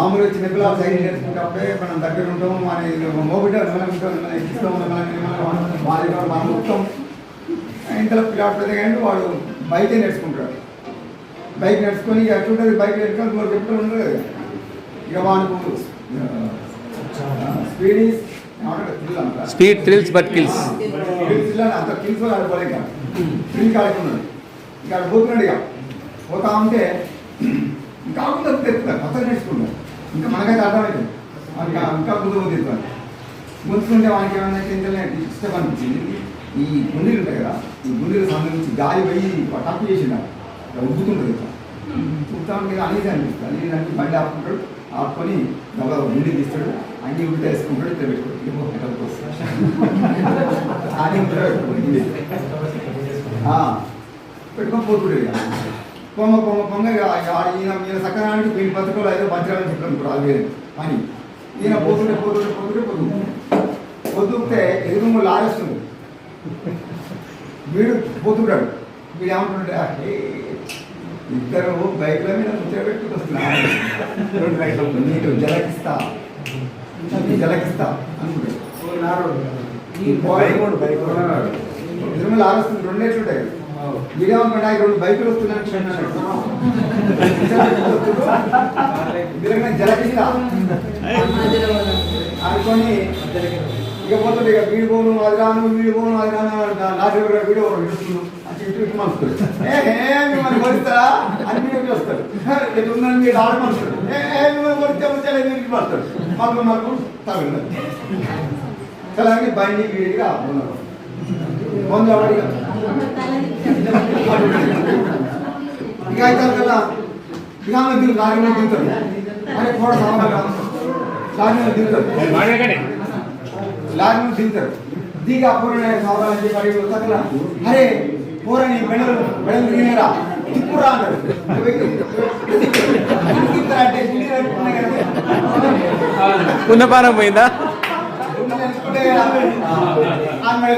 చిన్నపిల్లలు సైకిల్ నేర్చుకుంటే మనం దగ్గర ఉంటాం మన మోబిట మనం ఉంటాం మన ఇష్టం మనం ఇంతలో పిల్లాడు వాడు బైకే నేర్చుకుంటాడు. బైక్ నేర్చుకొని ఎట్లుంటుంది బైక్ నేర్చుకొని మూడు చెప్తూ ఉండదు ఇక వానికి speed speed thrills but kills. అంత కిల్స్ ఆడుకోలే ఇక. కిల్ కాడుకున్నాడు ఇక పోతున్నాడు ఇక. పోతా ఉంటే ఇంకా తెచ్చుతాడు కొత్త నేర్చుకున్నాడు ఇంకా మనకైతే అర్థమవుతుంది ఇంకా ఇంకా ముందు ముందు తెచ్చుతాడు ముందుకుంటే వానికి కిందనే ఇష్టం అనిపించింది ఈ గుండీలు ఉంటాయి కదా ఈ గుండీలకు సంబంధించి గాలి పోయి టప్పు చేసిండు ఉబ్బుతుంటుంది ఇట్లా. ఉబ్బుతా ఉంటే అనేది అనిపిస్తుంది అనేది అంటే బండి ఆపుకుంటాడు. ఆపుకొని గబా గుండీ తీస్తాడు. అన్ని ఉల్టా వేసుకుంటాడు ఇట్లా పెట్టుకుంటాడు ఇదిగో ఎక్కడికి వస్తాడు. అని ఉంటాడు. పెట్టుకుంటాడు గుండీ. ఆ, పెట్టుకొని పోతుండే ఇక. పొంగ పొంగ పొంగ ఈయన ఈయన సక్కనానికి వీళ్ళ బతుకులు ఐదో పంచాలని చెప్పాను అది వేరే పని ఈయన పోతుంటే పోతుంటే పోతుంటే పొద్దు పొద్దుతే ఎదురు లాగేస్తుంది వీడు పోతుంటాడు. వీడు ఏమంటుంటే "హే, ఇద్దరు బైక్ల మీద ముచ్చట పెట్టుకుని వస్తున్నారు. నీకు జలకిస్తా. నీకు జలకిస్తా. అనుకుంటాడు. ఈ బైక్ ఎదురు లాగేస్తుంది రెండే చూడాయి మీరేమో నాయకుడు రెండు బైకులు వస్తున్నాను జలకిస్తా అనుకొని ఇక పోతుంది ఇక వీడి పోను అది రాను వీడు పోను అది రాను నాటి వీడియో ఇడుస్తున్నాను అని ఇటు ఇటు మనసుతాడు ఏ మిమ్మల్ని కొడుతారా అని మీరు వస్తాడు ఇటు ఉందని మీరు ఆడ మనసుతాడు ఏ మిమ్మల్ని కొడితే వచ్చే మీరు పడతాడు మాకు మాకు తగలదు అలాగే బండి వీడిగా ఉన్నారు बंद आवडी ಈಗ ಆಯ್ತಾರಲ್ಲ ಈಗ ಆಮೇಲೆ ಲಾರಿನ ದಿವ್ತಾರೆ ಮನೆ ಫೋಡ ಸಾಮಾನ ಲಾರಿನ ದಿವ್ತಾರೆ ಲಾರಿನ ದಿವ್ತಾರೆ ದೀಗ ಪೂರಣ ಸಾಮಾನ ಗಾಡಿ ಗೊತ್ತಾಗಲ್ಲ ಅರೆ ಪೂರಣಿ ಬೆಳಲು ಬೆಳಲುಗಿನೇರ ತಿಪ್ಪುರ ಅಂತಾರೆ ಪುನಃ ಪಾನ അങ്ങനെ